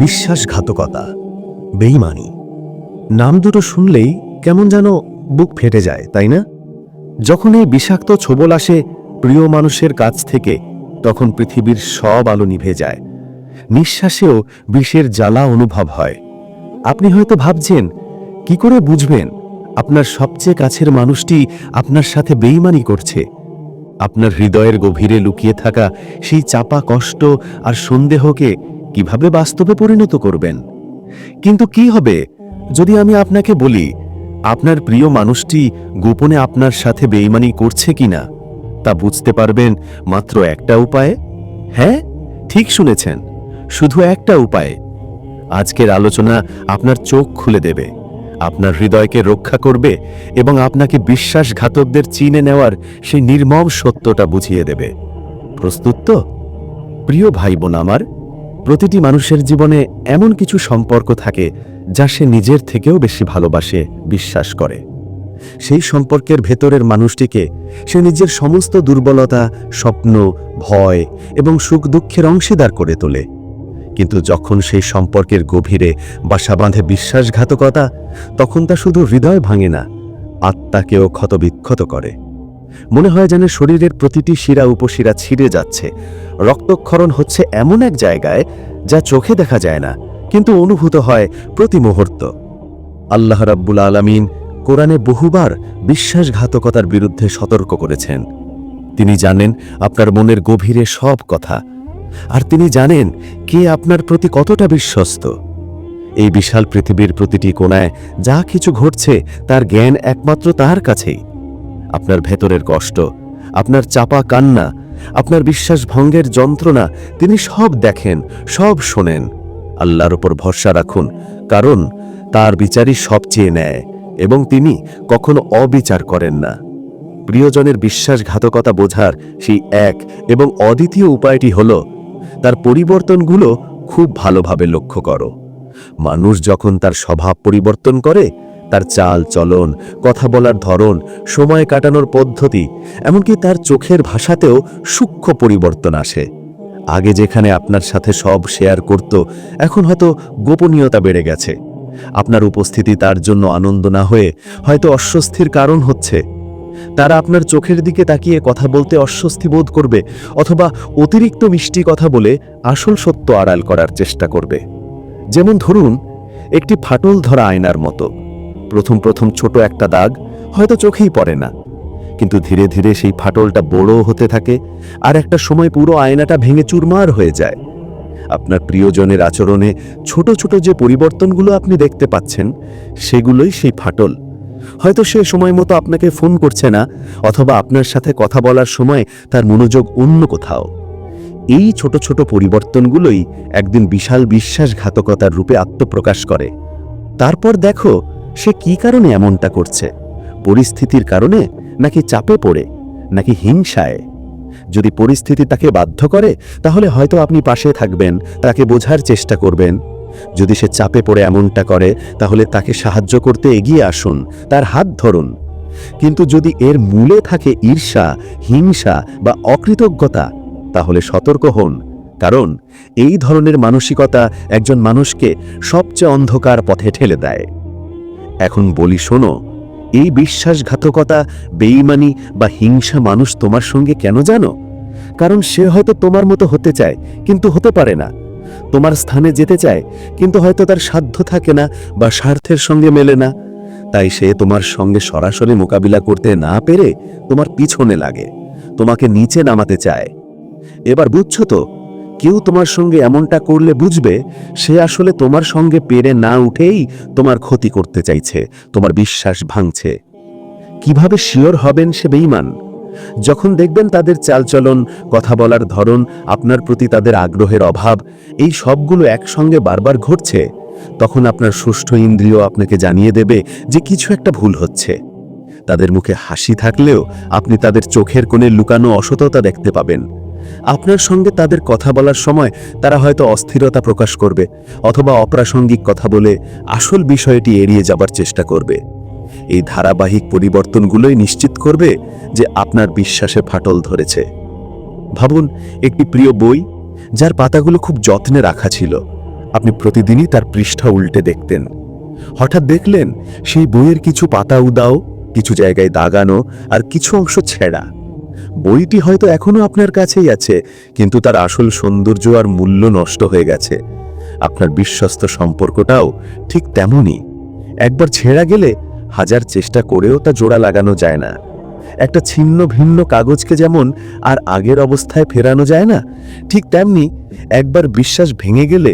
বিশ্বাসঘাতকতা বেইমানি নাম দুটো শুনলেই কেমন যেন বুক ফেটে যায়, তাই না? যখন এই বিষাক্ত ছোবল আসে প্রিয় মানুষের কাছ থেকে, তখন পৃথিবীর সব আলো নিভে যায়। নিঃশ্বাসেও বিষের জ্বালা অনুভব হয়। আপনি হয়তো ভাবছেন, কি করে বুঝবেন? আপনার সবচেয়ে কাছের মানুষটি আপনার সাথে বেইমানি করছে। আপনার হৃদয়ের গভীরে লুকিয়ে থাকা সেই চাপা কষ্ট আর সন্দেহকে কীভাবে বাস্তবে পরিণত করবেন? কিন্তু কি হবে যদি আমি আপনাকে বলি, আপনার প্রিয় মানুষটি গোপনে আপনার সাথে বেইমানি করছে কিনা, তা বুঝতে পারবেন মাত্র একটা উপায়ে? হ্যাঁ ঠিক শুনেছেন, শুধু একটা উপায়ে। আজকের আলোচনা আপনার চোখ খুলে দেবে। আপনার হৃদয়কে রক্ষা করবে এবং আপনাকে বিশ্বাসঘাতকদের চিনে নেওয়ার সেই নির্মম সত্যটা বুঝিয়ে দেবে। প্রস্তুত তো? প্রিয় ভাই বোন আমার, প্রতিটি মানুষের জীবনে এমন কিছু সম্পর্ক থাকে যা সে নিজের থেকেও বেশি ভালোবাসে, বিশ্বাস করে। সেই সম্পর্কের ভেতরের মানুষটিকে সে নিজের সমস্ত দুর্বলতা, স্বপ্ন, ভয় এবং সুখ দুঃখের অংশীদার করে তোলে। কিন্তু যখন সেই সম্পর্কের গভীরে বাসা বাঁধে বিশ্বাসঘাতকতা, তখন তা শুধু হৃদয় ভাঙে না, আত্মাকেও ক্ষতবিক্ষত করে। মনে হয় যেন শরীরের প্রতিটি শিরা উপশিরা ছিঁড়ে যাচ্ছে। রক্তক্ষরণ হচ্ছে এমন এক জায়গায় যা চোখে দেখা যায় না, কিন্তু অনুভূত হয় প্রতি মুহূর্ত। আল্লাহ রাব্বুল আলামিন কোরআনে বহুবার বিশ্বাসঘাতকতার বিরুদ্ধে সতর্ক করেছেন। তিনি জানেন আপনার মনের গভীরে সব কথা আর তিনি জানেন কে আপনার প্রতি কতটা বিশ্বস্ত। এই বিশাল পৃথিবীর প্রতিটি কোণায় যা কিছু ঘটছে তার জ্ঞান একমাত্র তার কাছেই। আপনার ভেতরের কষ্ট, আপনার চাপা কান্না, আপনার বিশ্বাস ভঙ্গের যন্ত্রণা তিনি সব দেখেন, সব শোনেন। আল্লাহর ওপর ভরসা রাখুন, কারণ তার বিচারই সবচেয়ে নেয় এবং তিনি কখনো অবিচার করেন না। প্রিয়জনের বিশ্বাসঘাতকতা বোঝার সেই এক এবং অদ্বিতীয় উপায়টি হল তার পরিবর্তনগুলো খুব ভালোভাবে লক্ষ্য করো। মানুষ যখন তার স্বভাব পরিবর্তন করে, তার চাল, চলন, কথা বলার ধরন, সময় কাটানোর পদ্ধতি, এমনকি তার চোখের ভাষাতেও সূক্ষ্ম পরিবর্তন আসে। আগে যেখানে আপনার সাথে সব শেয়ার করত, এখন হয়তো গোপনীয়তা বেড়ে গেছে। আপনার উপস্থিতি তার জন্য আনন্দ না হয়ে হয়তো অস্বস্তির কারণ হচ্ছে। তারা আপনার চোখের দিকে তাকিয়ে কথা বলতে অস্বস্তি বোধ করবে, অথবা অতিরিক্ত মিষ্টি কথা বলে আসল সত্য আড়াল করার চেষ্টা করবে। যেমন ধরুন, একটি ফাটল ধরা আয়নার মতো। প্রথম প্রথম ছোট একটা দাগ হয়তো চোখেই পড়ে না। কিন্তু ধীরে ধীরে সেই ফাটলটা বড় হতে থাকে আর একটা সময় পুরো আয়নাটা ভেঙে চুরমার হয়ে যায়। আপনার প্রিয়জনের আচরণে ছোট ছোট যে পরিবর্তনগুলো আপনি দেখতে পাচ্ছেন, সেগুলোই সেই ফাটল। হয়তো সে সময় মতো আপনাকে ফোন করছে না, অথবা আপনার সাথে কথা বলার সময় তার মনোযোগ অন্য কোথাও। এই ছোট ছোট পরিবর্তনগুলোই একদিন বিশাল বিশ্বাসঘাতকতার রূপে আত্মপ্রকাশ করে। তারপর দেখো, সে কি কারণে এমনটা করছে? পরিস্থিতির কারণে, নাকি চাপে পড়ে, নাকি হিংসায়? যদি পরিস্থিতি তাকে বাধ্য করে, তাহলে হয়তো আপনি পাশে থাকবেন, তাকে বোঝার চেষ্টা করবেন। যদি সে চাপে পড়ে এমনটা করে, তাহলে তাকে সাহায্য করতে এগিয়ে আসুন, তার হাত ধরুন। কিন্তু যদি এর মূলে থাকে ঈর্ষা, হিংসা বা অকৃতজ্ঞতা, তাহলে সতর্ক হন। কারণ এই ধরনের মানসিকতা একজন মানুষকে সবচেয়ে অন্ধকার পথে ঠেলে দেয়। এখন বলি শোনো, এই বিশ্বাসঘাতকতা বেইমানি বা হিংসা মানুষ তোমার সঙ্গে কেন জানো? কারণ সে হয়তো তোমার মতো হতে চায়, কিন্তু হতে পারে না। তোমার স্থানে যেতে চায়, কিন্তু হয়তো তার সাধ্য থাকে না বা স্বার্থের সঙ্গে মেলে না। তাই সে তোমার সঙ্গে সরাসরি মোকাবিলা করতে না পেরে তোমার পিছনে লাগে, তোমাকে নিচে নামাতে চায়। এবার বুঝছ তো, কেউ তোমার সঙ্গে এমনটা করলে বুঝবে, সে আসলে তোমার সঙ্গে পেরে না উঠেই তোমার ক্ষতি করতে চাইছে, তোমার বিশ্বাস ভাঙছে। কীভাবে শিওর হবেন সে বেইমান যখন দেখবেন তাদের চালচলন, কথা বলার ধরন, আপনার প্রতি তাদের আগ্রহের অভাব, এই সবগুলো একসঙ্গে বারবার ঘটছে, তখন আপনার সুষ্ঠু ইন্দ্রিয় আপনাকে জানিয়ে দেবে যে কিছু একটা ভুল হচ্ছে। তাদের মুখে হাসি থাকলেও আপনি তাদের চোখের কোণে লুকানো অসততা দেখতে পাবেন। আপনার সঙ্গে তাদের কথা বলার সময় তারা হয়তো অস্থিরতা প্রকাশ করবে, অথবা অপ্রাসঙ্গিক কথা বলে আসল বিষয়টি এড়িয়ে যাবার চেষ্টা করবে। এই ধারাবাহিক পরিবর্তনগুলোই নিশ্চিত করবে যে আপনার বিশ্বাসে ফাটল ধরেছে। ভাবুন, একটি প্রিয় বই যার পাতাগুলো খুব যত্নে রাখা ছিল। আপনি প্রতিদিনই তার পৃষ্ঠা উল্টে দেখতেন। হঠাৎ দেখলেন, সেই বইয়ের কিছু পাতা উদাও, কিছু জায়গায় দাগানো আর কিছু অংশ ছেঁড়া। বইটি হয়তো এখনও আপনার কাছেই আছে, কিন্তু তার আসল সৌন্দর্য আর মূল্য নষ্ট হয়ে গেছে। আপনার বিশ্বস্ত সম্পর্কটাও ঠিক তেমনই। একবার ছেঁড়া গেলে হাজার চেষ্টা করেও তা জোড়া লাগানো যায় না। একটা ছিন্ন ভিন্ন কাগজকে যেমন আর আগের অবস্থায় ফেরানো যায় না, ঠিক তেমনি একবার বিশ্বাস ভেঙে গেলে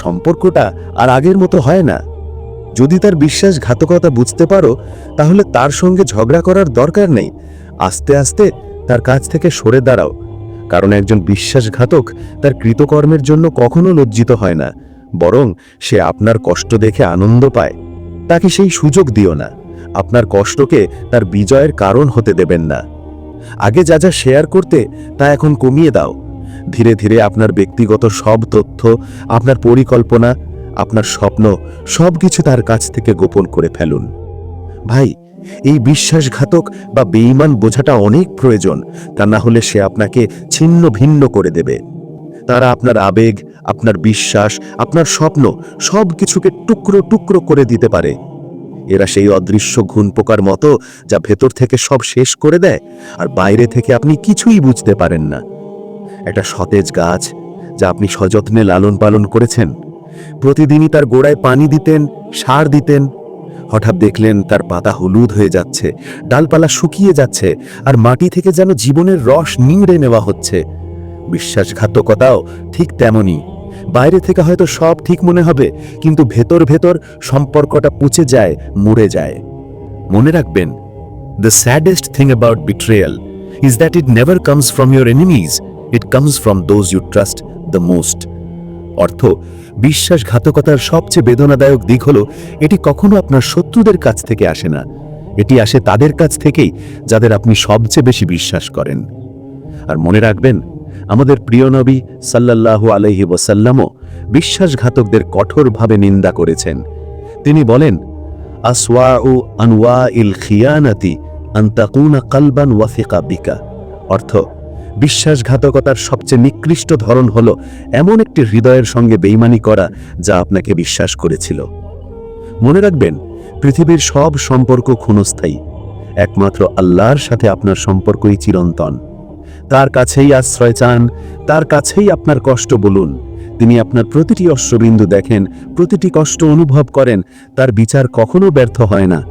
সম্পর্কটা আর আগের মতো হয় না। যদি তার বিশ্বাসঘাতকতা বুঝতে পারো, তাহলে তার সঙ্গে ঝগড়া করার দরকার নেই। আস্তে আস্তে তার কাছ থেকে সরে দাঁড়াও, কারণ একজন বিশ্বাসঘাতক তার কৃতকর্মের জন্য কখনো লজ্জিত হয় না, বরং সে আপনার কষ্ট দেখে আনন্দ পায়। তাকে সেই সুযোগ দিও না। আপনার কষ্টকে তার বিজয়ের কারণ হতে দেবেন না। আগে যা যা শেয়ার করতে, তা এখন কমিয়ে দাও। ধীরে ধীরে আপনার ব্যক্তিগত সব তথ্য, আপনার পরিকল্পনা, আপনার স্বপ্ন সব কিছু তার কাছ থেকে গোপন করে ফেলুন। ভাই, এই বিশ্বাসঘাতক বা বেঈমান বোঝাটা অনেক প্রয়োজন। তা না হলে সে আপনাকে ছিন্ন ভিন্ন করে দেবে। তারা আপনার আবেগ আপনার বিশ্বাস, আপনার স্বপ্ন সব কিছুকে টুকরো টুকরো করে দিতে পারে। এরা সেই অদৃশ্য ঘুণ পোকার মতো যা ভেতর থেকে সব শেষ করে দেয়, আর বাইরে থেকে আপনি কিছুই বুঝতে পারেন না। একটা সতেজ গাছ যা আপনি সযত্নে লালন পালন করেছেন। প্রতিদিনই তার গোড়ায় পানি দিতেন, সার দিতেন। হঠাৎ দেখলেন তার পাতা হলুদ হয়ে যাচ্ছে, ডালপালা শুকিয়ে যাচ্ছে, আর মাটি থেকে যেন জীবনের রস নিংড়ে নেওয়া হচ্ছে। বিশ্বাসঘাতকতাও ঠিক তেমনই। বাইরে থেকে হয়তো সব ঠিক মনে হবে, কিন্তু ভেতর ভেতর সম্পর্কটা পুচে যায়, মরে যায়। মনে রাখবেন the saddest thing about betrayal is that it never comes from your enemies it comes from those you trust the most অর্থ, বিশ্বাসঘাতকতার সবচেয়ে বেদনাদায়ক দিক হল, এটি কখনো আপনার শত্রুদের কাছ থেকে আসে না। এটি আসে তাদের কাছ থেকেই, যাদের আপনি সবচেয়ে বেশি বিশ্বাস করেন। আর মনে রাখবেন আমাদের প্রিয় নবী সাল্লাল্লাহু আলহি ওসাল্লামও বিশ্বাসঘাতকদের কঠোরভাবে নিন্দা করেছেন। তিনি বলেন আসওয়া ও আনওয়া ইল খিয়ানাতি আন্তাকুনা কালবান ওয়াফিকা বিকা। অর্থ, বিশ্বাসঘাতকতার সবচেয়ে নিকৃষ্ট ধরন হল এমন একটি হৃদয়ের সঙ্গে বেইমানি করা যা আপনাকে বিশ্বাস করেছিল। মনে রাখবেন, পৃথিবীর সব সম্পর্ক ক্ষণস্থায়ী। একমাত্র আল্লাহর সাথে আপনার সম্পর্কই চিরন্তন। তার কাছেই আশ্রয় চান, তার কাছেই আপনার কষ্ট বলুন। তিনি আপনার প্রতিটি অশ্রবিন্দু দেখেন, প্রতিটি কষ্ট অনুভব করেন, তার বিচার কখনো ব্যর্থ হয় না।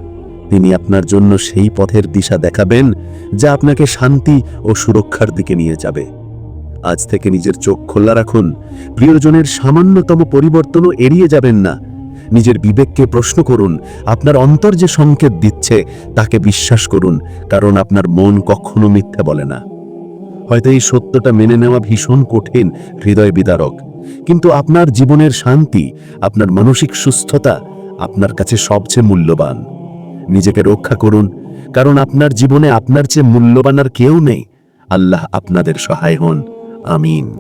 তিনি আপনার জন্য সেই পথের দিশা দেখাবেন, যা আপনাকে শান্তি ও সুরক্ষার দিকে নিয়ে যাবে। আজ থেকে নিজের চোখ খোলা রাখুন, প্রিয়জনের সামান্যতম পরিবর্তনও এড়িয়ে যাবেন না। নিজের বিবেককে প্রশ্ন করুন, আপনার অন্তর যে সংকেত দিচ্ছে, তাকে বিশ্বাস করুন, কারণ আপনার মন কখনো মিথ্যা বলে না। হয়তো এই সত্যটা মেনে নেওয়া ভীষণ কঠিন, হৃদয় বিদারক। কিন্তু আপনার জীবনের শান্তি, আপনার মানসিক সুস্থতা আপনার কাছে সবচেয়ে মূল্যবান। নিজেকে রক্ষা করুন, কারণ আপনার জীবনে আপনার চেয়ে মূল্যবান আর কেউ নেই। আল্লাহ আপনাদের সহায় হন। আমিন।